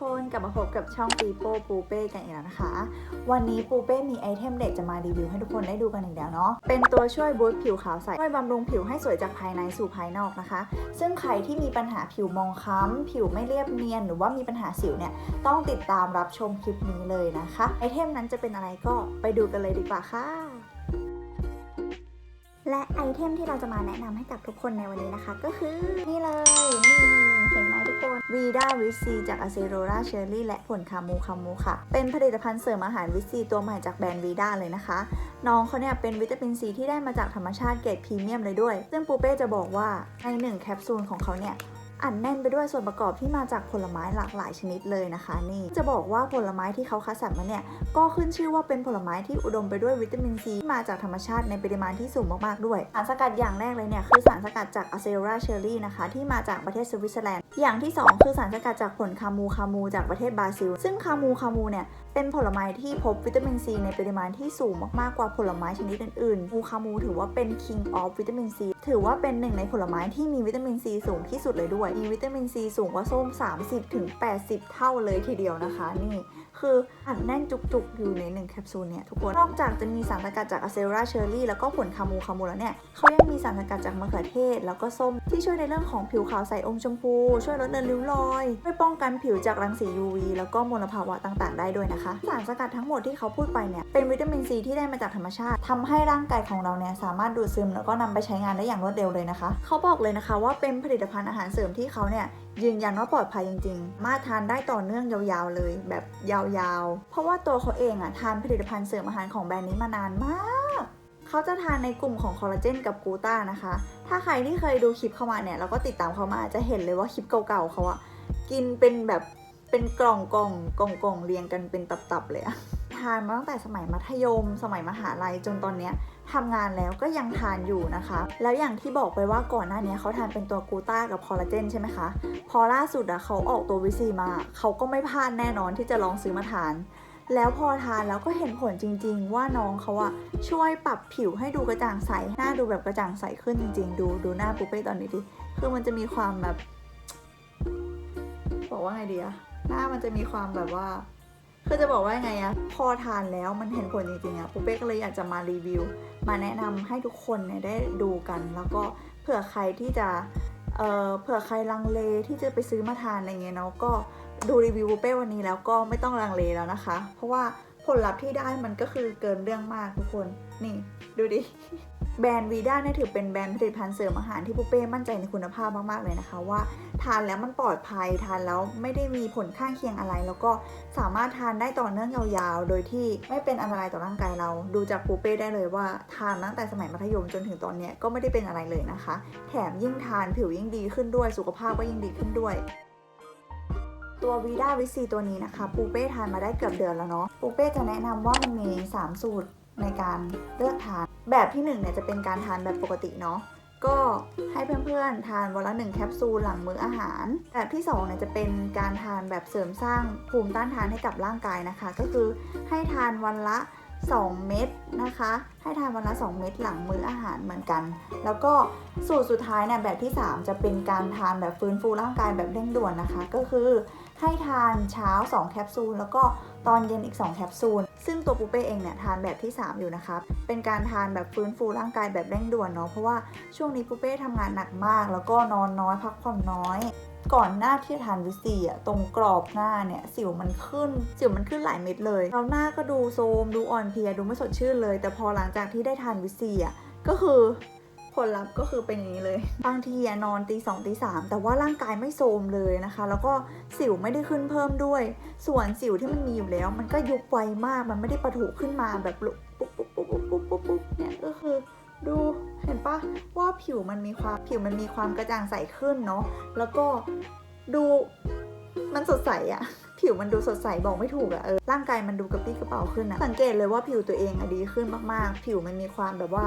คนกลับมาพบกับช่องปีโป้ปูเป้กันอีกแล้วนะคะ วันนี้ปูเป้มีไอเทมเด็กจะมารีวิวให้ทุกคนได้ดูกันอีกแล้วเนาะเป็นตัวช่วยบูสต์ผิวขาวใสช่วยบำรุงผิวให้สวยจากภายในสู่ภายนอกนะคะ ซึ่งใครที่มีปัญหาผิวมองคล้ำผิวไม่เรียบเนียน หรือว่ามีปัญหาสิวเนี่ยต้องติดตามรับชมคลิปนี้เลยนะคะไอเทมนั้นจะเป็นอะไรก็ไปดูกันเลยดีกว่าค่ะและไอเทมที่เราจะมาแนะนำให้กับทุกคนในวันนี้นะคะ ก็คือนี่เลยนี่ คน วีด้าวิซีจากอะเซโรราเชอร์รี่และผลคามูคามูค่ะ เป็นผลิตภัณฑ์เสริมอาหารวิซีตัวใหม่จากแบรนด์วีด้าเลยนะคะ น้องเขาเนี่ยเป็นวิตามินซีที่ได้มาจากธรรมชาติเกรดพรีเมียมเลยด้วย ซึ่งปูเป้จะบอกว่าในหนึ่งแคปซูลของเขาเนี่ย อัดแน่นไปด้วยส่วนประกอบที่มาจากผลไม้หลากหลายชนิดเลยนะคะ นี่จะบอกว่าผลไม้ที่เขาคัดสรรมาเนี่ยก็ขึ้นชื่อว่าเป็นผลไม้ที่อุดมไปด้วยวิตามินซีที่มาจากธรรมชาติในปริมาณที่สูงมากๆด้วยสารสกัดอย่างแรกเลยเนี่ยคือสารสกัดจากอะเซราเชอร์รี่นะคะ ที่มาจากประเทศสวิตเซอร์แลนด์อย่างที่ 2 คือสารสกัดจากผลคามูคามูจากประเทศบราซิล ซึ่งคามูคามูเนี่ย เป็นผลไม้ที่พบวิตามินซีในปริมาณที่สูงมากๆกว่าผลไม้ชนิดอื่นๆมูคามูถือว่าเป็น king of วิตามินซีถือว่าเป็นหนึ่งในผลไม้ที่มีวิตามินซีสูงที่สุดเลยด้วย มีวิตามินซีสูงกว่าส้ม 30-80เท่าเลยทีเดียวนะคะ นี่คืออัดแน่นจุกๆ อยู่ในหนึ่งแคปซูลเนี่ยทุกคน นอกจากจะมีสารสกัดจากอะเซราเชอร์รี่แล้วก็ผลคามูคามูแล้วเนี่ยเขายังมีสารสกัดจากมะเขือเทศ แล้วก็ส้มที่ช่วยในเรื่องของผิวขาวใสอมชมพู ช่วยลดเลือนริ้วรอยช่วยป้องกันผิวจากรังสี UV แล้วก็มลภาวะต่างๆ ได้ด้วยนะคะสารสกัดทั้งหมดที่เขาพูดไปเนี่ยเป็นวิตามินซีที่ได้มาจากธรรมชาติทำให้ร่างกายของเราเนี่ยสามารถดูดซึมแล้วก็นำไปใช้งานได้อย่างรวดเร็วเลยนะคะ เขาบอกเลยนะคะว่าเป็นผลิตภัณฑ์อาหารเสริมที่เขาเนี่ยยืนยันว่าปลอดภัยจริงๆ มาทานได้ต่อเนื่องยาวๆเลย แบบยาวๆ เพราะว่าตัวเขาเองอะทานผลิตภัณฑ์เสริมอาหารของแบรนด์นี้มานานมาก เขาจะทานในกลุ่มของคอลลาเจนกับกูต้านะคะ ถ้าใครที่เคยดูคลิปเข้ามาเนี่ยแล้วก็ติดตามเขามาจะเห็นเลยว่าคลิปเก่าๆเขาอะกินเป็นแบบ เป็นกล่องกล่องกล่องกล่องเรียงกันเป็นตับๆเลยอะทานมาตั้งแต่สมัยมัธยม สมัยมหาลัยจนตอนเนี้ยทำงานแล้วก็ยังทานอยู่นะคะ แล้วอย่างที่บอกไปว่าก่อนหน้านี้เขาทานเป็นตัวกูต้ากับคอลลาเจนใช่ไหมคะ พอล่าสุดอะเขาออกตัววิซีมา เขาก็ไม่พลาดแน่นอนที่จะลองซื้อมาทาน แล้วพอทานแล้วก็เห็นผลจริง ๆ ว่าน้องเขาอะช่วยปรับผิวให้ดูกระจ่างใส หน้าดูแบบกระจ่างใสขึ้นจริง ๆ ดูดูหน้าปุ๊เป้ตอนนี้ดิ คือมันจะมีความแบบ บอกว่าไงดีอะ หน้ามันจะมีความแบบว่าคือจะบอกว่าไงอะพอทานแล้วมันเห็นผลจริงๆอะปุ๊เป้ก็เลยอยากจะมารีวิว มาแนะนำให้ทุกคนเนี่ยได้ดูกัน แล้วก็เผื่อใครที่จะเอ่อเผื่อใครลังเลที่จะไปซื้อมาทานอะไรเงี้ยเนาะก็ดูรีวิวบุฟเป้วันนี้แล้วก็ไม่ต้องลังเลแล้วนะคะ เพราะว่าผลลัพธ์ที่ได้มันก็คือเกินเรื่องมากทุกคนนี่ดูดิ แบรนด์วีด้าเนี่ยถือเป็นแบรนด์ผลิตภัณฑ์เสริมอาหารที่ปุเป้มั่นใจในคุณภาพมาก ๆ เลยนะคะ ว่าทานแล้วมันปลอดภัยทานแล้วไม่ได้มีผลข้างเคียงอะไร แล้วก็สามารถทานได้ต่อเนื่องยาวๆ โดยที่ไม่เป็นอันตรายต่อร่างกายเรา ดูจากปูเป้ได้เลยว่าทานตั้งแต่สมัยมัธยมจนถึงตอนเนี้ยก็ไม่ได้เป็นอะไรเลยนะคะ แถมยิ่งทานผิวยิ่งดีขึ้นด้วยสุขภาพก็ยิ่งดีขึ้นด้วยตัววีด้าวิซีตัวนี้นะคะ ปูเป้ทานมาได้เกือบเดือนแล้วเนาะปูเป้จะแนะนำว่ามันมี 3 สูตร ในการเลือกทาน แบบที่1เนี่ยจะเป็นการทานแบบปกติเนาะก็ให้เพื่อนๆ ทานวันละ1แคปซูลหลังมื้ออาหาร แบบที่2เนี่ยจะเป็นการทานแบบเสริมสร้างภูมิต้านทานให้กับร่างกายนะคะ ก็คือให้ทานวันละ 2 เม็ดนะคะ ให้ทานวันละ 2 เม็ดหลังมื้ออาหารเหมือนกัน แล้วก็สูตรสุดท้ายเนี่ยแบบที่ 3 จะเป็นการทานแบบฟื้นฟูร่างกายแบบเร่งด่วนนะคะ ก็คือ ให้ทานเช้า 2 แคปซูล แล้วก็ตอนเย็นอีก 2 แคปซูล ซึ่งตัวปูเป้เองเนี่ยทานแบบที่ 3 อยู่นะคะ เป็นการทานแบบฟื้นฟูร่างกายแบบเร่งด่วนเนาะ เพราะว่าช่วงนี้ปูเป้ทำงานหนักมาก แล้วก็นอนน้อยพักผ่อนน้อย ก่อนหน้าที่จะทานวิซีอะตรงกรอบหน้าเนี่ยสิวมันขึ้น สิวมันขึ้นหลายเม็ดเลยแล้วหน้าก็ดูโทมดูอ่อนเพลียดูไม่สดชื่นเลย แต่พอหลังจากที่ได้ทานวิซีอะก็คือ ผลลัพธ์ก็คือเป็นอย่างนี้เลย บางทีนอนตีสองตีสามแต่ว่าร่างกายไม่โทรมเลยนะคะ แล้วก็สิวไม่ได้ขึ้นเพิ่มด้วย ส่วนสิวที่มันมีอยู่แล้ว มันก็ยุบไวมากมันไม่ได้ประทุขึ้นมาแบบลุปุ๊บปุ๊บปุ๊บปุ๊บปุ๊บปุ๊บปุ๊บเนี่ยก็คือดูเห็นปะว่าผิวมันมีความผิวมันมีความกระจ่างใสขึ้นเนาะแล้วก็ดูมันสดใสอะ ผิวมันดูสดใสบอกไม่ถูกอะเออร่างกายมันดูกระปี้กระเป๋าขึ้นอะสังเกตเลยว่าผิวตัวเองอะดีขึ้นมากๆ ผิวมันมีความแบบว่า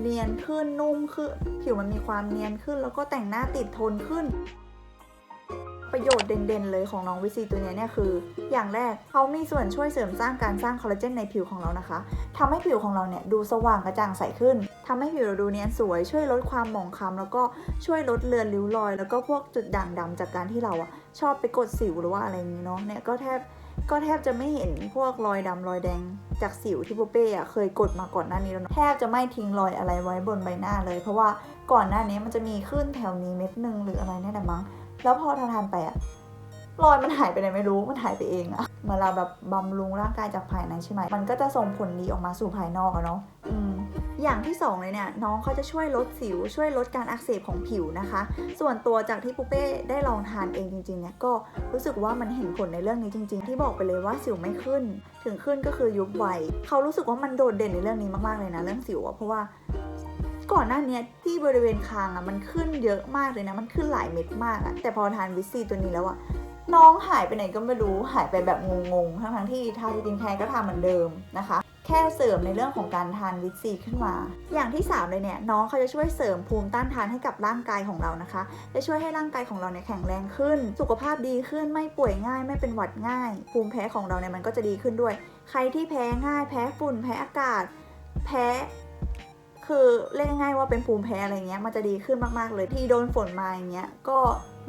เนียนขึ้นนุ่มขึ้นผิวมันมีความเนียนขึ้น แล้วก็แต่งหน้าติดทนขึ้น ประโยชน์เด่นๆเลยของน้องวิซีตัวเนี้เนี่ยคือ อย่างแรกเขามีส่วนช่วยเสริมสร้างการสร้างคอลลาเจนในผิวของเรานะคะทำให้ผิวของเราเนี่ยดูสว่างกระจ่างใสขึ้น ทำให้ผิวเราดูเนียนสวย ช่วยลดความหมองคล้ำแล้วก็ช่วยลดเลือนริ้วรอย แล้วก็พวกจุดด่างดำจากการที่เราอะชอบไปกดสิวหรือว่าอะไรอย่างนี้เนาะเนี่ยก็แทบก็แทบจะไม่เห็นพวกรอยดำรอยแดงจากสิวที่ปูเป้อะเคยกดมาก่อนหน้านี้แล้วแทบจะไม่ทิ้งรอยอะไรไว้บนใบหน้าเลย เพราะว่าก่อนหน้านี้มันจะมีขึ้นแถวนี้เม็ดหนึงหรืออะไรเนี่ยแหละมั้งแล้วพอทานทานไปอะรอยมันหายไปไหนไม่รู้มันหายไปเองอะเหมื่อนเราแบบบำรุงร่างกายจากภายในใช่ไหมมันก็จะส่งผลดีออกมาสู่ภายนอกอะเนาะอืม อย่างที่สองเลยเนี่ยน้องเขาจะช่วยลดสิว ช่วยลดการอักเสบของผิวนะคะ ส่วนตัวจากที่ปูเป้ได้ลองทานเองจริงๆเนี่ยก็รู้สึกว่ามันเห็นผลในเรื่องนี้จริง ๆ ที่บอกไปเลยว่าสิวไม่ขึ้น ถึงขึ้นก็คือยุบไวเขารู้สึกว่ามันโดดเด่นในเรื่องนี้มากๆเลยนะเรื่องสิวเพราะว่าก่อนหน้านี้ที่บริเวณคางอะมันขึ้นเยอะมากเลยนะ มันขึ้นหลายเม็ดมากอะแต่พอทานวิซีตัวนี้แล้วอะน้องหายไปไหนก็ไม่รู้หายไปแบบงงๆ ทั้งๆที่ทาสกินแคร์ก็ทาเหมือนเดิมนะคะ แค่เสริมในเรื่องของการทานวิตซีขึ้นมา อย่างที่ 3 เลยเนี่ยน้องเขาจะช่วยเสริมภูมิต้านทานให้กับร่างกายของเรานะคะ จะช่วยให้ร่างกายของเราเนี่ยแข็งแรงขึ้น สุขภาพดีขึ้นไม่ป่วยง่าย ไม่เป็นหวัดง่าย ภูมิแพ้ของเราเนี่ยมันก็จะดีขึ้นด้วย ใครที่แพ้ง่าย แพ้ฝุ่นแพ้อากาศ แพ้คือเรียกง่ายว่าเป็นภูมิแพ้อะไรเงี้ยมันจะดีขึ้นมากๆเลยที่โดนฝนมาอย่างเงี้ยก็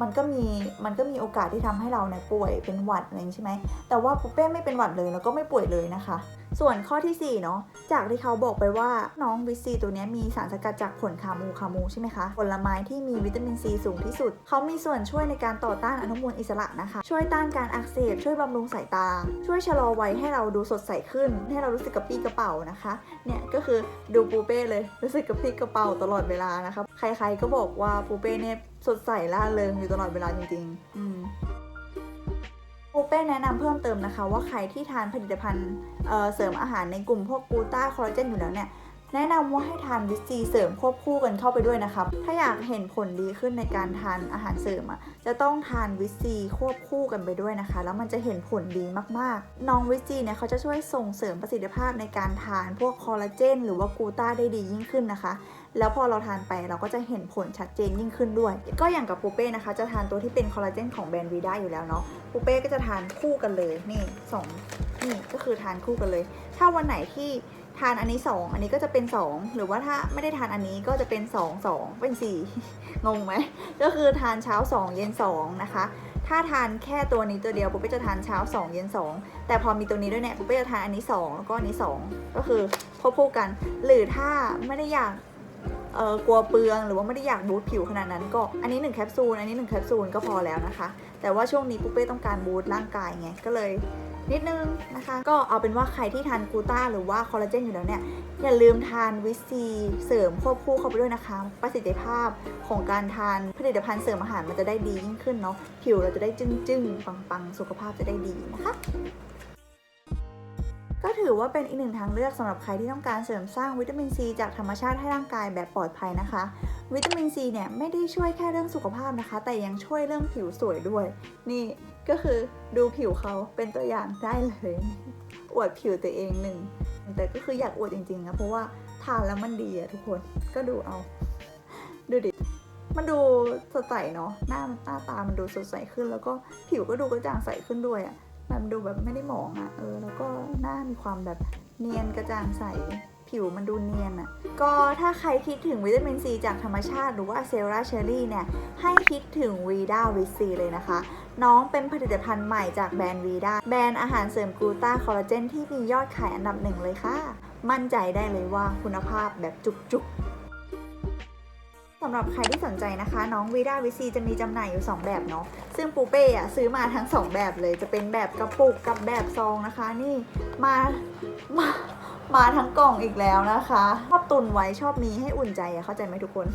มันก็มีมันก็มีโอกาสที่ทำให้เราเนี่ยป่วยเป็นหวัดอะไรอย่างนี้ใช่ไหมแต่ว่าปุ๊เป้ไม่เป็นหวัดเลยแล้วก็ไม่ป่วยเลยนะคะ ส่วนข้อที่4เนาะจากที่เขาบอกไปว่าน้องวิตซีตัวนี้มีสารสกัดจากผลคามูคามูใช่ไหมคะผลไม้ที่มีวิตามินซีสูงที่สุด เขามีส่วนช่วยในการต่อต้านอนุมูลอิสระนะคะ ช่วยต้านการอักเสบช่วยบำรุงสายตา ช่วยชะลอวัยให้เราดูสดใสขึ้น ให้เรารู้สึกกระปี้กระเป๋านะคะเนี่ยก็คือดูปูเป้เลยรู้สึกกระปี้กระเป๋าตลอดเวลานะคะใครๆก็บอกว่าปูเป้เนี่ยสดใสล่าเริงอยู่ตลอดเวลาจริงๆ อืม ปูเป้แนะนำเพิ่มเติมนะคะ ว่าใครที่ทานผลิตภัณฑ์เสริมอาหารในกลุ่มพวกกูต้าคอลลาเจนอยู่แล้วเนี่ยแนะนำว่าให้ทานวิตซีเสริมควบคู่กันเข้าไปด้วยนะครับ ถ้าอยากเห็นผลดีขึ้นในการทานอาหารเสริมอะ จะต้องทานวิตซีควบคู่กันไปด้วยนะคะ แล้วมันจะเห็นผลดีมากๆ น้องวิตซีเนี่ยเขาจะช่วยส่งเสริมประสิทธิภาพในการทานพวกคอลลาเจนหรือว่ากูต้าได้ดียิ่งขึ้นนะคะ แล้วพอเราทานไปเราก็จะเห็นผลชัดเจนยิ่งขึ้นด้วย ก็อย่างกับปูเป้นะคะ จะทานตัวที่เป็นคอลลาเจนของแบรนด์วีด้าอยู่แล้วเนาะปูเป้ก็จะทานคู่กันเลยนี่สองนี่ก็คือทานคู่กันเลย ถ้าวันไหนที่ทานอันนี้ 2 อันนี้ก็จะเป็น 2 หรือว่าถ้าไม่ได้ทานอันนี้ก็จะเป็น 2 2 เป็น 4 งงไหม ก็คือทานเช้า 2 เย็น 2 นะคะ ถ้าทานแค่ตัวนี้ตัวเดียวปุ๊เป้จะทานเช้า 2 เย็น 2 แต่พอมีตัวนี้ด้วยเนี่ยปุ๊เป้จะทานอันนี้ 2 แล้วก็อันนี้ 2 ก็คือควบคู่กัน หรือถ้าไม่ได้อยาก เออกลัวเปลืองหรือว่าไม่ได้อยากบูทผิวขนาดนั้นก็อันนี้1แคปซูลอันนี้1แคปซูลก็พอแล้วนะคะ แต่ว่าช่วงนี้ปุ๊เป้ต้องการบูทร่างกายไงก็เลยนิดนึงนะคะ ก็เอาเป็นว่าใครที่ทานกูต้าหรือว่าคอลลาเจนอยู่แล้วเนี่ย อย่าลืมทานวิซีเสริมควบคู่เข้าไปด้วยนะคะ ประสิทธิภาพของการทานผลิตภัณฑ์เสริมอาหารมันจะได้ดียิ่งขึ้นเนาะผิวเราจะได้จึ้งๆ ปังๆ สุขภาพจะได้ดีนะคะ ก็ถือว่าเป็นอีกหนึ่งทางเลือกสำหรับใครที่ต้องการเสริมสร้างวิตามินซีจากธรรมชาติให้ร่างกายแบบปลอดภัยนะคะ วิตามินซีเนี่ยไม่ได้ช่วยแค่เรื่องสุขภาพนะคะ แต่ยังช่วยเรื่องผิวสวยด้วย นี่ก็คือดูผิวเขาเป็นตัวอย่างได้เลยอวดผิวตัวเองหนึ่งแต่ก็คืออยากอวดจริงๆนะเพราะว่าทานแล้วมันดีอะทุกคนก็ดูเอา ดูดิมันดูสดใสเนาะหน้าหน้าตามันดูสดใสขึ้น แล้วก็ผิวก็ดูกระจ่างใสขึ้นด้วยอะ มันดูแบบไม่ได้หมองอะเออ แล้วก็หน้ามีความแบบเนียนกระจ่างใส ผิวมันดูเนียนอะก็ถ้าใครคิดถึงวิตามินซีจากธรรมชาติหรือว่าเซราเชอรี่เนี่ย ให้คิดถึงวีด้าวิซีเลยนะคะ น้องเป็นผลิตภัณฑ์ใหม่จากแบรนด์วีด้าแบรนด์อาหารเสริมกลูต้าคอลลาเจนที่มียอดขายอันดับหนึ่งเลยค่ะ มั่นใจได้เลยว่าคุณภาพแบบจุกๆ สำหรับใครที่สนใจนะคะ น้องวีด้าวิซีจะมีจำหน่ายอยู่ 2 แบบเนาะซึ่งปูเป้อะซื้อมาทั้ง 2 แบบเลย จะเป็นแบบกระปุกกับแบบซองนะคะ นี่มามามาทั้งกล่องอีกแล้วนะคะชอบตุนไว้ชอบมีให้อุ่นใจอะเข้าใจไหมทุกคน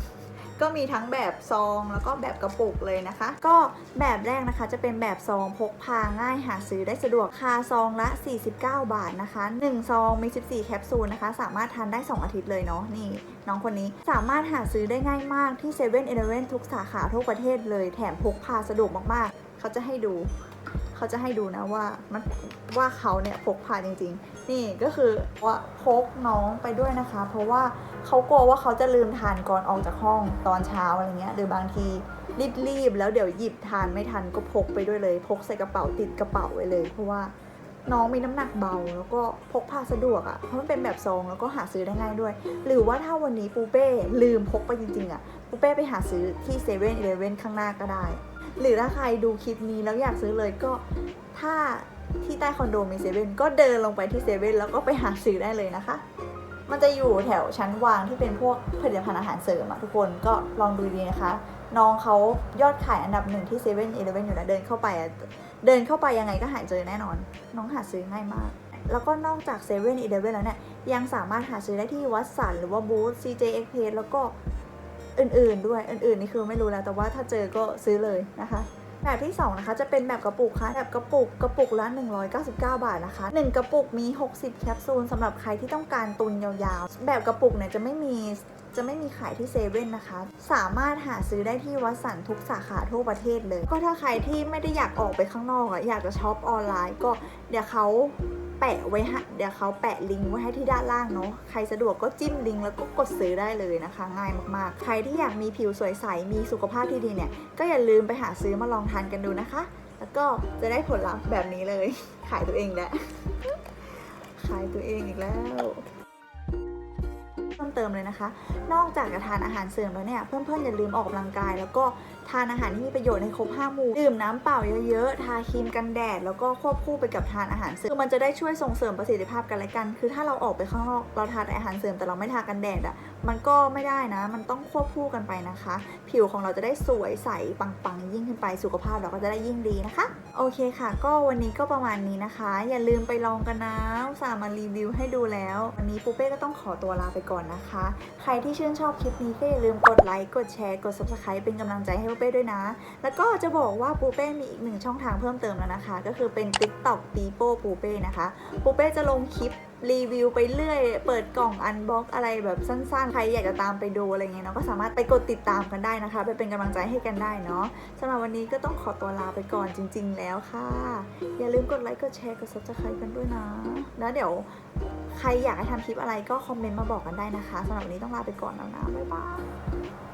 ก็มีทั้งแบบซองแล้วก็แบบกระปุกเลยนะคะ ก็แบบแรกนะคะจะเป็นแบบซองพกพาง่ายหาซื้อได้สะดวกคาซองละ 49 บาทนะคะ1ซองมี 14 แคปซูลนะคะ สามารถทานได้ 2 อาทิตย์เลยเนาะนี่น้องคนนี้สามารถหาซื้อได้ง่ายมากที่7 e เ e ่ e อทุกสาขาทั่วประเทศเลยแถมพกพาสะดวกมากๆ เขาจะให้ดู เขาจะให้ดูนะว่ามันว่าเขาเนี่ยพกพาจริง ๆ นี่ก็คือว่าพกน้องไปด้วยนะคะ เพราะว่าเขากลัวว่าเขาจะลืมทานก่อนออกจากห้องตอนเช้าอะไรเงี้ยหรือบางทีรีบๆแล้วเดี๋ยวหยิบทานไม่ทันก็พกไปด้วยเลย พกใส่กระเป๋าติดกระเป๋าไว้เลย เพราะว่าน้องมีน้ำหนักเบาแล้วก็พกพาสะดวกอะ่ะเพราะมันเป็นแบบซองแล้วก็หาซื้อได้ง่ายด้วย หรือว่าถ้าวันนี้ปูเป้ลืมพกไปจริงๆอะ่ะปูเป้ไปหาซื้อที่เซเว่นอีเลเว่นข้างหน้าก็ได้ หรือถ้าใครดูคลิปนี้แล้วอยากซื้อเลยก็ถ้าที่ใต้คอนโดมีเซเว่นก็เดินลงไปที่เซเว่นแล้วก็ไปหาซื้อได้เลยนะคะ มันจะอยู่แถวชั้นวางที่เป็นพวกผลิตภัณฑ์อาหารเสริมอะทุกคนก็ลองดูดีนะคะ น้องเขายอดขายอันดับหนึ่งที่เซเว่นอีเลฟเว่นอยู่นะเดินเข้าไปเดินเข้าไปยังไงก็หาเจอแน่นอน น้องหาซื้อง่ายมาก แล้วก็นอกจากเซเว่นอีเลฟเว่นแล้วเนี่ยยังสามารถหาซื้อได้ที่วัดสันหรือว่าบูธ CJ e x p แล้วก็ อื่นๆด้วยอื่นๆนี่คือไม่รู้แล้วแต่ว่าถ้าเจอก็ซื้อเลยนะคะแบบที่2นะคะจะเป็นแบบกระปุกค่ะแบบกระปุกกระปุกละ199 บาทนะคะ 1 กระปุกมี 60 แคปซูลสำหรับใครที่ต้องการตุนยาวๆ แบบกระปุกเนี่ยจะไม่มีจะไม่มีขายที่เซเว่นนะคะ สามารถหาซื้อได้ที่วัดสันทุกสาขาทั่วประเทศเลย ก็ถ้าใครที่ไม่ได้อยากออกไปข้างนอกอะอยากจะช็อปออนไลน์ก็เดี๋ยวเขา แปะไว้ให้เดี๋ยวเขาแปะลิงก์ไว้ให้ที่ด้านล่างเนาะใครสะดวกก็จิ้มลิงก์แล้วก็กดซื้อได้เลยนะคะ ง่ายมากๆ ใครที่อยากมีผิวสวยใสมีสุขภาพที่ดีเนี่ย ก็อย่าลืมไปหาซื้อมาลองทานกันดูนะคะ แล้วก็จะได้ผลลัพธ์แบบนี้เลย ขายตัวเองแหละขายตัวเองอีกแล้ว เพิ่มเติมเลยนะคะ นอกจากจะทานอาหารเสริมแล้วเนี่ยเพื่อนๆอย่าลืมออกกำลังกาย แล้วก็ทานอาหารที่มีประโยชน์ในครบ5หมู่ดื่มน้ำเปล่าเยอะๆทาครีมกันแดด แล้วก็ควบคู่ไปกับทานอาหารเสริมคือมันจะได้ช่วยส่งเสริมประสิทธิภาพกันและกัน คือถ้าเราออกไปข้างนอกเราทานอาหารเสริมแต่เราไม่ทากันแดดอะ่ะ มันก็ไม่ได้นะ มันต้องควบคู่กันไปนะคะ ผิวของเราจะได้สวยใสปังๆ ยิ่งขึ้นไปสุขภาพเราก็จะได้ยิ่งดีนะคะ โอเคค่ะ ก็วันนี้ก็ประมาณนี้นะคะ อย่าลืมไปลองกันนะสามารีวิวให้ดูแล้ว วันนี้ปูเป้ก็ต้องขอตัวลาไปก่อนนะคะ ใครที่ชื่นชอบคลิปนี้ก็อย่าลืมกดไลค์กดแชร์กด subscribe เป็นกำลังใจให้ปูเป้ด้วยนะ แล้วก็จะบอกว่าปูเป้มีอีกหนึ่งช่องทางเพิ่มเติมแล้วนะคะ ก็คือเป็น TikTok ปีโป้ปูเป้นะคะปูเป้จะลงคลิป รีวิวไปเรื่อย เปิดกล่องอันบ็อกอะไรแบบสั้นๆ ใครอยากจะตามไปดูอะไรเงี้ยเนาะก็สามารถไปกดติดตามกันได้นะคะ ไปเป็นกำลังใจให้กันได้เนาะสำหรับวันนี้ก็ต้องขอตัวลาไปก่อนจริง ๆ แล้วค่ะ อย่าลืมกดไลค์กดแชร์กด subscribe กันด้วยนะ แล้วเดี๋ยวใครอยากให้ทำคลิปอะไรก็คอมเมนต์มาบอกกันได้นะคะสำหรับวันนี้ต้องลาไปก่อนแล้วนะบ๊ายบาย